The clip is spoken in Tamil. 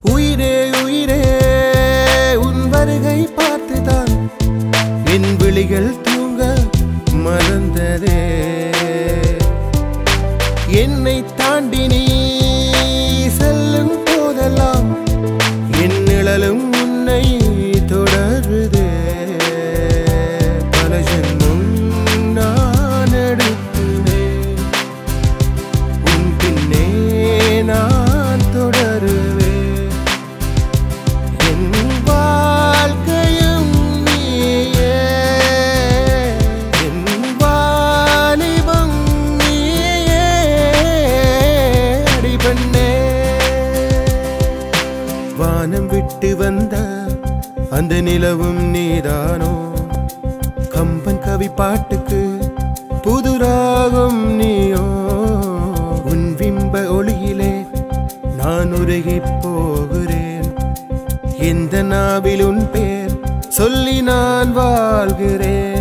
உயிரே உயிரே உன் வருகை பார்த்துதான் என் விழிகள் தூங்க மறந்ததே. வானம் விட்டு வந்த அந்த நிலவும் நீதானோ? கம்பன் கவி பாட்டுக்கு புதுராகும் நீயோ? உன் விம்ப ஒளியிலே நான் உருகி போகிறேன். எந்த நாவில் உன் பேர் சொல்லி நான் வாழ்கிறேன்.